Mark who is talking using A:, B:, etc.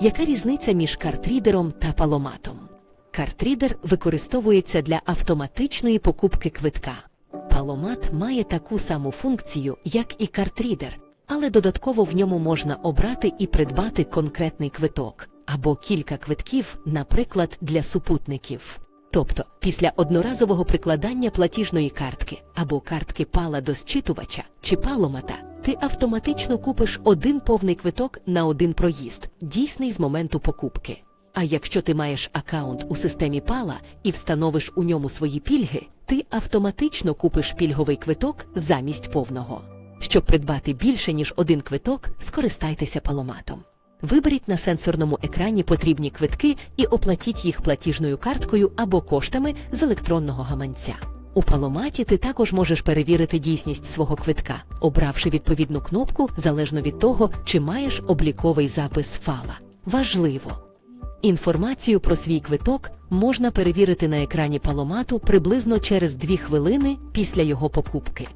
A: Яка різниця між картрідером та паломатом? Картрідер використовується для автоматичної покупки квитка. Паломат має таку саму функцію, як і картрідер, але додатково в ньому можна обрати і придбати конкретний квиток або кілька квитків, наприклад, для супутників. Тобто, після одноразового прикладання платіжної картки або картки пала до зчитувача чи паломата, ти автоматично купиш один повний квиток на один проїзд, дійсний з моменту покупки. А якщо ти маєш аккаунт у системі Пала і встановиш у ньому свої пільги, ти автоматично купиш пільговий квиток замість повного. Щоб придбати більше, ніж один квиток, скористайтеся паломатом. Виберіть на сенсорному екрані потрібні квитки і оплатіть їх платіжною карткою або коштами з електронного гаманця. У паломаті ти також можеш перевірити дійсність свого квитка, обравши відповідну кнопку залежно від того, чи маєш обліковий запис фала. Важливо! Інформацію про свій квиток можна перевірити на екрані паломату приблизно через 2 хвилини після його покупки.